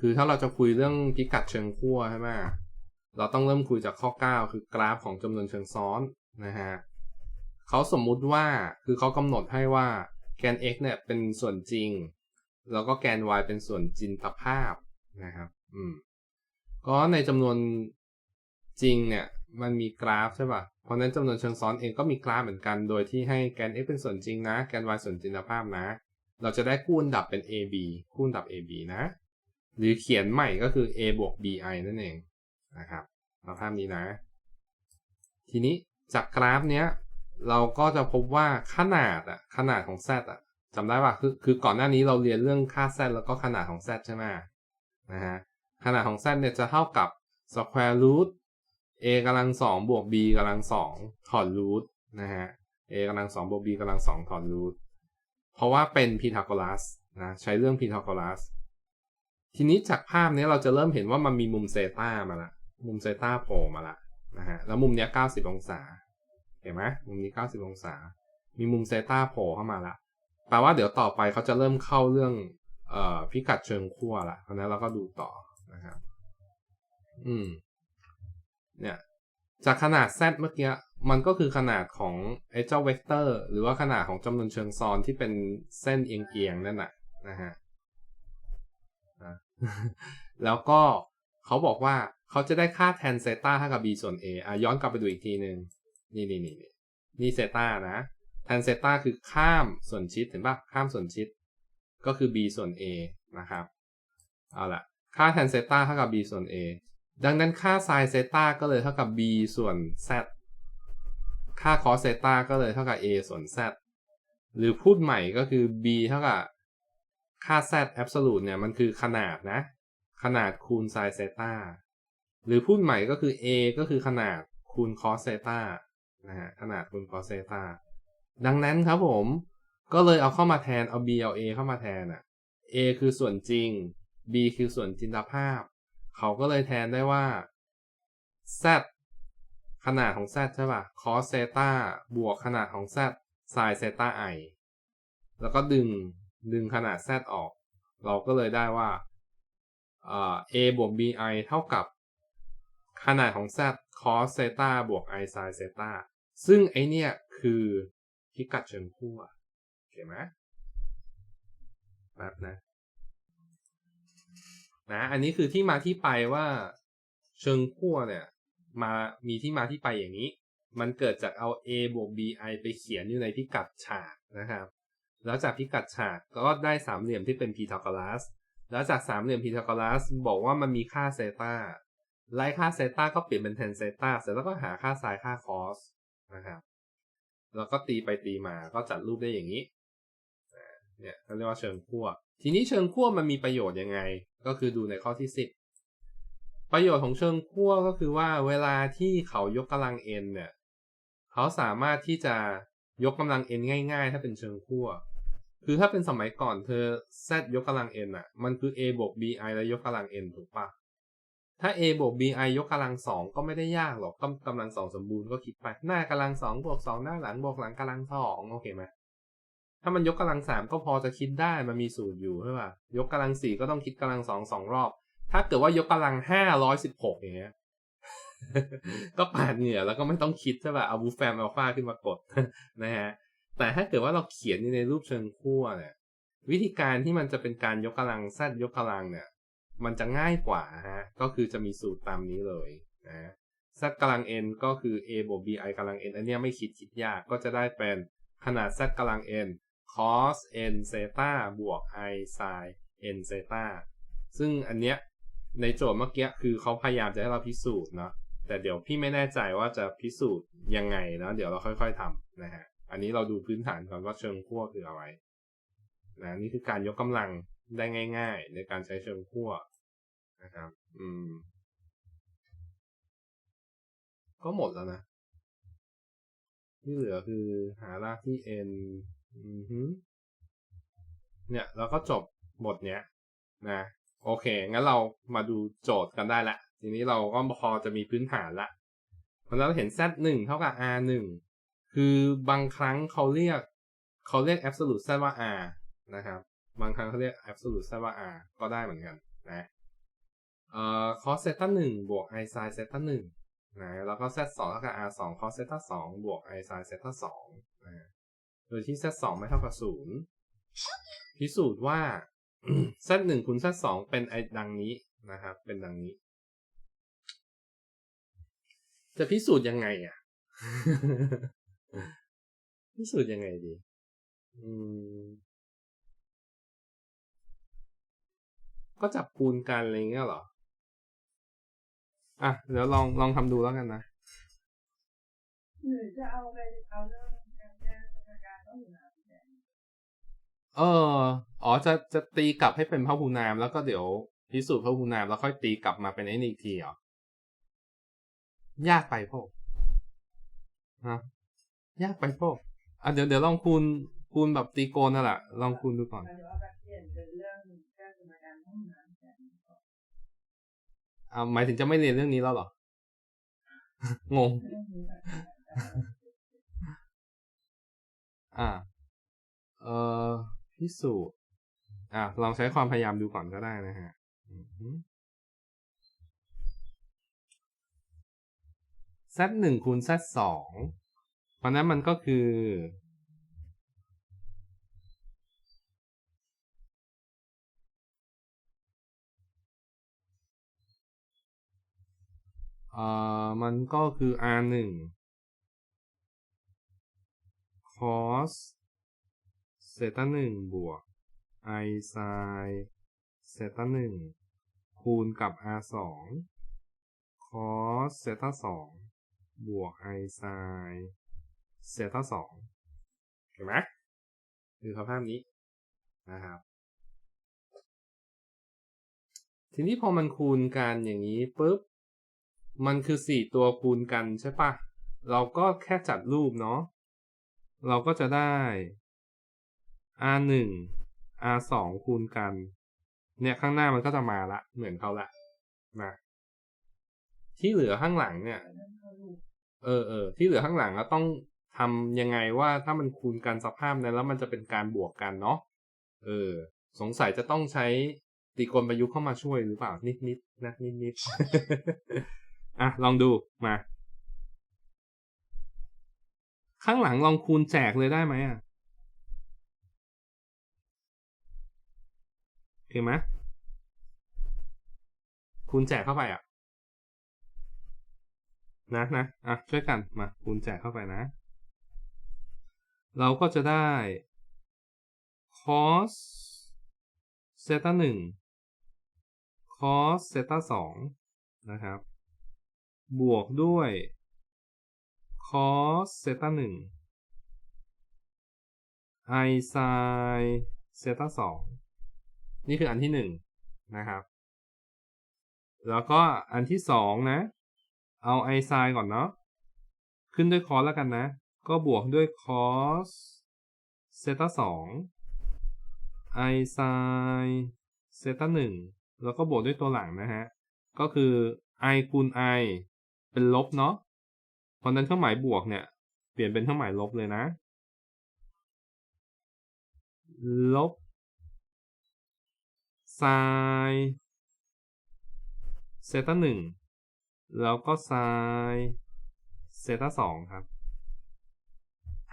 คือถ้าเราจะคุยเรื่องพิกัดเชิงขั้วใช่ไหมเราต้องเริ่มคุยจากข้อ 9 คือกราฟของจำนวนเชิงซ้อนนะฮะเขาสมมุติว่าคือเขากำหนดให้ว่าแกน x เนี่ยเป็นส่วนจริง แล้วก็แกน y เป็นส่วนจินตภาพนะครับ อืมก็ในจำนวนจริงเนี่ยมันมีกราฟใช่ป่ะ เพราะฉะนั้นจำนวนเชิงซ้อนเองก็มีกราฟเหมือนกัน โดยที่ให้แกน x เป็นส่วนจริงนะ แกน y ส่วนจินตภาพนะ เราจะได้คู่อันดับเป็น ab คู่อันดับ ab นะ หรือเขียนใหม่ก็คือ a บวก bi นั่นเองนะครับเราภาพนี้นะ ทีนี้จากกราฟเนี้ย เราก็จะพบว่าขนาดอะขนาดของ z อะจำได้ป่ะคือคือก่อนหน้านี้เราเรียนเรื่องค่า z แล้วก็ขนาดของ z ใช่ไหมนะฮะขนาดของ z เนี่ยจะเท่ากับ square root a กำลังสองบวก b กำลังสองถอด root นะฮะ a กำลังสองบวก b กำลังสองถอด root เพราะว่าเป็นพีทาโกรัสนะใช้เรื่องพีทาโกรัส ทีนี้จากภาพนี้เราจะเริ่มเห็นว่ามันมีมุมเซต้ามาละมุมเซต้าโผล่มาละนะฮะแล้วมุมเนี้ย90 องศา เห็นไหมมุมนี้ 90 องศา มีมุมเซต้าโผล่เข้ามาละแปลว่าเดี๋ยวต่อไปเขาจะเริ่มเข้าเรื่องเอ่อพิกัดเชิงขั้วละเพราะนั้นเราก็ดูต่อนะครับ อืม เนี่ย จากขนาด z เมื่อกี้มันก็คือขนาดของไอ้เจ้าเวกเตอร์ หรือว่าขนาดของจำนวนเชิงซ้อนที่เป็นเส้นเอียงๆนั่นแหละนะฮะ แล้วก็เขาบอกว่าเขาจะได้ค่าแทนเซต้าเท่ากับ b ส่วน a อะย้อนกลับไปดูอีกทีหนึ่งนี่นี่นี่นี่เซต้านะแทนเซต้าคือข้ามส่วนชิดเห็นปะข้ามส่วนชิด ก็คือ b ส่วน a นะครับเอาละค่าแทนเซต้าเท่ากับ b ส่วน a ดังนั้นค่าไซน์เซต้าก็เลยเท่ากับ b ส่วน z ค่าคอสเซต้าก็เลยเท่ากับ a ส่วน z หรือพูดใหม่ก็คือ b เท่ากับ ค่า z absolute เนี่ยมันคือขนาดนะ ขนาดคูณไซน์เซตาหรือพูดใหม่ก็คือ a ก็คือขนาดคูณคอสเซตานะฮะขนาดคูณคอสเซตาดังนั้นครับผม ก็เลยเอาเข้ามาแทนเอา b เอา a เข้ามาแทนอะ a คือส่วนจริง b คือส่วนจินตภาพ เขาก็เลยแทนได้ว่า z ขนาดของ z ใช่ป่ะ cos เซตาบวกขนาดของ z sin เซตา i แล้วก็ดึง ดึงขนาด z ออก เราก็เลยได้ว่า a บวก bi เท่ากับ ขนาดของ z cos เซตาบวก i sin เซตาซึ่งไอเนี่ยคือพิกัดเชิงขั้วโอเคไหมแบบนะ นะ อันนี้คือที่มาที่ไปว่าเชิงขั้วเนี่ย มามีที่มาที่ไปอย่างนี้ มันเกิดจากเอา a บวก bi ไปเขียนอยู่ในพิกัดฉากนะครับ แล้วจากพิกัดฉากก็ได้สามเหลี่ยมที่เป็นพีทาโกรัสแล้วจากสามเหลี่ยมพีทาโกรัสบอกว่ามันมีค่าเซตาไล่ค่าเซตาก็เปลี่ยนเป็นแทนเซตาเสร็จแล้วก็หาค่าไซน์ค่าคอสนะครับแล้วก็ตีไปตีมาก็จัดรูปได้อย่างนี้เนี่ยเขาเรียกว่าเชิงขั้วทีนี้เชิงขั้วมันมีประโยชน์ยังไง ก็คือดูในข้อที่สิบประโยชน์ของเชิงขั้วก็คือว่าเวลาที่เขายกกำลัง n เนี่ยเขาสามารถที่จะยกกำลัง n ง่าย ๆ ถ้าเป็นเชิงขั้ว คือถ้าเป็นสมัยก่อนเธอ z ยกกำลัง n อะ มันคือ a บวก bi แล้วยกกำลัง n ถูกปะถ้า a บวก bi ยกกำลังสองก็ไม่ได้ยากหรอกก็กำลังสองสมบูรณ์ก็คิดไป หน้ากำลังสองบวกสองหน้าหลังบวกหลังกำลังสองโอเคไหมถ้ามันยกกำลังสามก็พอจะคิดได้มันมีสูตรอยู่ใช่ป่ะยกกำลังสี่ก็ต้องคิดกำลังสองสองรอบ ถ้าเกิดว่ายกกำลังห้าร้อยสิบหกอย่างเงี้ยก็ปาดเหงื่อแล้วก็ไม่ต้องคิดใช่ป่ะเอาบูแฟมอัลฟาขึ้นมากดนะฮะ แต่ถ้าเกิดว่าเราเขียนในรูปเชิงขั้วเนี่ยวิธีการที่มันจะเป็นการยกกำลังแซดยกกำลังเนี่ย มันจะง่ายกว่าฮะก็คือจะมีสูตรตามนี้เลยนะ z กำลัง n ก็คือ a บวก bi กำลัง n อันเนี้ยไม่คิดคิดยากก็จะได้เป็นขนาด z กำลัง n cos n เซตาบวก i sin n เซตาซึ่งอันเนี้ยในโจทย์เมื่อกี้คือเขาพยายามจะให้เราพิสูจน์เนาะแต่เดี๋ยวพี่ไม่แน่ใจว่าจะพิสูจน์ยังไงนะเดี๋ยวเราค่อย ๆทำนะฮะ อันนี้เราดูพื้นฐานก่อนว่าเชิงขั้วคืออะไรนะนี่คือการยกกำลังได้ง่าย ๆ ในการใช้เชิงขั้วนะครับ อืม ก็หมดแล้วนะที่เหลือคือหารากที่ n อือฮึเนี่ยเราก็จบบทเนี้ยนะโอเค งั้นเรามาดูโจทย์กันได้ละ ทีนี้เราก็พอจะมีพื้นฐานละมันเราเห็น z 1เท่ากับ r 1 คือบางครั้งเขาเรียกเขาเรียก absolute z ว่า r นะครับ บางครั้งเขาเรียก absolute z ว่า r ก็ได้เหมือนกันนะเอ่อ cos เซต้าหนึ่งบวก i sin เซต้าหนึ่งนะแล้วก็ z สองเท่ากับ r สอง cos เซต้าสองบวก i sin เซต้าสองนะโดยที่ z สองไม่เท่ากับศูนย์พิสูจน์ว่า z หนึ่งคูณ z สองเป็นไอดังนี้นะครับ เป็นดังนี้ จะพิสูจน์ยังไงอะ พิสูจน์ยังไงดี อืม ก็จับคูณกันอะไรเงี้ยเหรอ อะ เดี๋ยวลองลองทำดูแล้วกันนะหรือจะเอาไปเอาเรื่องการแก้สมการต้องอยู่นานแทนเออ อ๋อ จะ จะตีกลับให้เป็นพหูนาม แล้วก็เดี๋ยวพิสูจน์พหูนาม แล้วค่อยตีกลับมาเป็นไอ้นี่อีกทีเหรอ ยากไปพวกฮะ ยากไปพวกอะเดี๋ยวเดี๋ยวลองคูณคูณแบบตีโกนนั่นแหละลองคูณดูก่อนหมายถึงว่าแบบเปลี่ยนเป็นเรื่องแก้สมการต้องอยู่นานแทนอ่าหมายถึงจะไม่เรียนเรื่องนี้แล้วเหรอ งงเรื่องนี้แบบอ่า เอ่อพิสูจน์อะลองใช้ความพยายามดูก่อนก็ได้นะฮะอือหือ z หนึ่งคูณ z สอง เพราะนั้นมันก็คือ เอ่อ มันก็คือ r หนึ่ง cos เซตาหนึ่งบวก i sin เซตาหนึ่งคูณกับ r สอง cos เซตาสองบวก i sin เซตาสองเห็นไหมคือสภาพนี้นะครับ ทีนี้พอมันคูณกันอย่างนี้ปุ๊บ มันคือสี่ตัวคูณกันใช่ปะเราก็แค่จัดรูปเนาะเราก็จะได้ r หนึ่ง r สองคูณกัน เนี่ยข้างหน้ามันก็จะมาละเหมือนเขาละนะที่เหลือข้างหลังเนี่ย เองเข้ารูปเออเออที่เหลือข้างหลังเราต้อง ทำยังไงว่าถ้ามันคูณกันสภาพนั้นแล้วมันจะเป็นการบวกกันเนาะเออ สงสัยจะต้องใช้ตีกณประยุกต์เข้ามาช่วยหรือเปล่านิดนิดนะนิดนิดอะ ลองดูมา ข้างหลังลองคูณแจกเลยได้ไหมอะโอเคไหมคูณแจกเข้าไปอะ นะนะอะช่วยกันมาคูณแจกเข้าไปนะ เราก็จะได้ cos เซตาหนึ่ง cos เซตาสองนะครับ บวกด้วย cos เซตาหนึ่ง i sin เซตาสองนี่คืออันที่หนึ่งนะครับ แล้วก็อันที่สองนะ เอา i sin ก่อนเนาะ ขึ้นด้วย cos แล้วกันนะ ก็บวกด้วย cos เซต้าสอง i sin เซต้าหนึ่งแล้วก็บวกด้วยตัวหลังนะฮะ ก็คือ i คูณ i เป็นลบเนาะเพราะนั้นเครื่องหมายบวกเนี่ย เปลี่ยนเป็นเครื่องหมายลบเลยนะ ลบ sin เซต้าหนึ่งแล้วก็ sin เซต้าสองครับ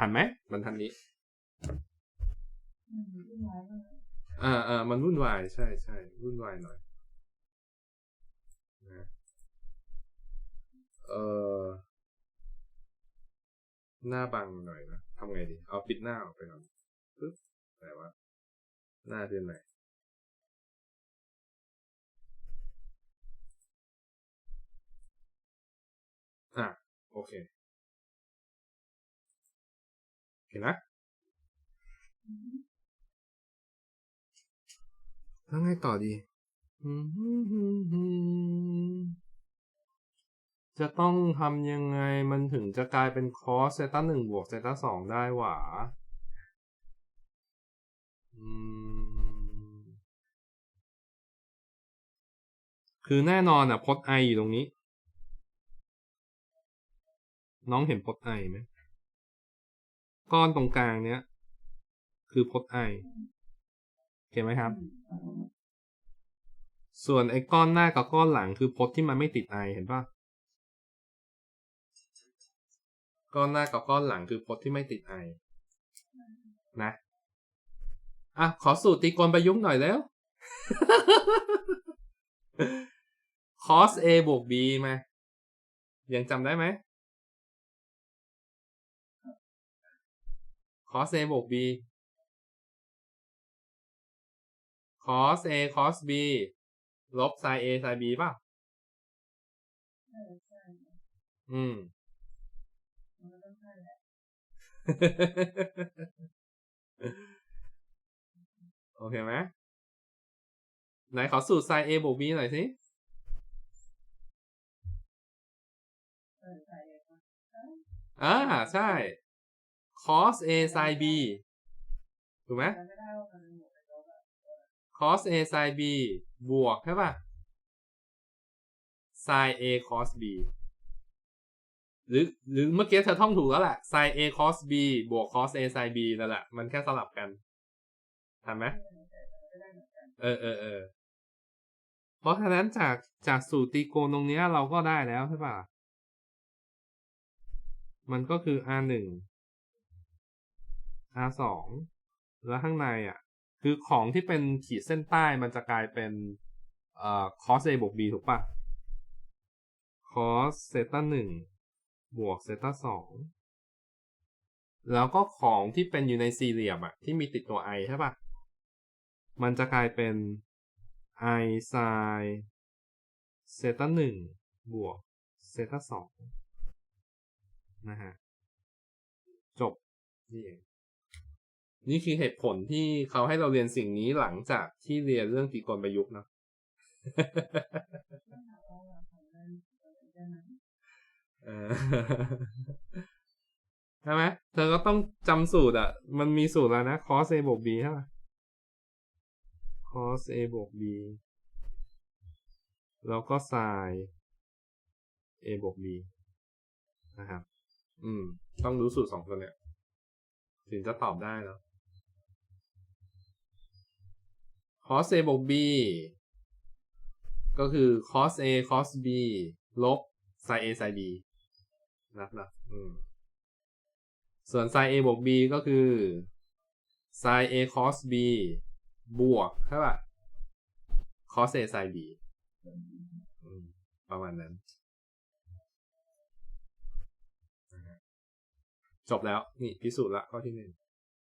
หันไหมบรรทัดนี้อืมที่น้อยมากอ่าอ่ามันวุ่นวายใช่ใช่วุ่นวายหน่อยนะเออหน้าบังหน่อยนะทำไงดีเอาปิดหน้าออกไปก่อนปึ๊บแต่ว่าหน้าเป็นไหนอะโอเค ห็นนะอืมแล้วไงต่อดี จะต้องทำยังไงมันถึงจะกลายเป็นคอสเซต้าหนึ่งบวกเซต้าสองได้หว่าคือแน่นอนอะพจน์ไออยู่ตรงนี้ น้องเห็นพจน์ไอไหม ก้อนตรงกลางเนี้ย คือพจน์ไอเห็นไหมครับ ส่วนไอ้ก้อนหน้ากับก้อนหลังคือพจน์ที่มันไม่ติดไอเห็นปะก้อนหน้ากับก้อนหลังคือพจน์ที่ไม่ติดไอนะอะขอสูตรตีกลประยุกต์หน่อยแล้ว cos a บวก b มา ยังจำได้ไหม cos a บวก b cos a cos b ลบ sin a sin b ป่ะเออใช่อืมมันก็ต้องใช่แหละโอเคไหมไหนขอสูตร sin a บวก b หน่อยสิเออใช่เลยค่ะเอออ่าใช่ cos a sin b ถูกไหม cos a sin b บวกใช่ป่ะ sin a cos b หรือหรือเมื่อกี้เธอท่องถูกแล้วแหละ sin a cos b บวก cos a sin b นั่นแหละ มันแค่สลับกันทำไหมแต่จำไม่ได้เหมือนกันเออเออเออเพราะฉะนั้นจากจากสูตรตรีโกณตรงนี้เราก็ได้แล้วใช่ป่ะ มันก็คือ r หนึ่ง r สองแล้วข้างในอะ คือของที่เป็นขีดเส้นใต้มันจะกลายเป็นเอ่อ cos a บวก b ถูกปะ cos เซต้าหนึ่งบวกเซต้าสองแล้วก็ของที่เป็นอยู่ในสี่เหลี่ยมอะที่มีติดตัว i ใช่ปะมันจะกลายเป็น i sin เซต้าหนึ่งบวกเซต้าสองนะฮะ จบนี่เอง นี่คือเหตุผลที่เขาให้เราเรียนสิ่งนี้หลังจากที่เรียนเรื่องตรีโกณประยุกต์เนอะต้องถามว่าเราทำได้ได้ไหมเอใช่ไหมเธอก็ต้องจำสูตรอะ มันมีสูตรแล้วนะ cos a บวก b ใช่ปะ cos a บวก b แล้วก็ sin a บวก b นะครับ อืม ต้องรู้สูตรสองตัวเนี่ยถึงจะตอบได้แล้ว cos a บวก b ก็คือ cos a cos b ลบ sin a sin b นับนะอืมส่วน sin a บวก b ก็คือ sin a cos b บวกเท่าไหร่ cos a sin b ประมาณนั้น จบแล้ว นี่พิสูจน์ละข้อที่หนึ่ง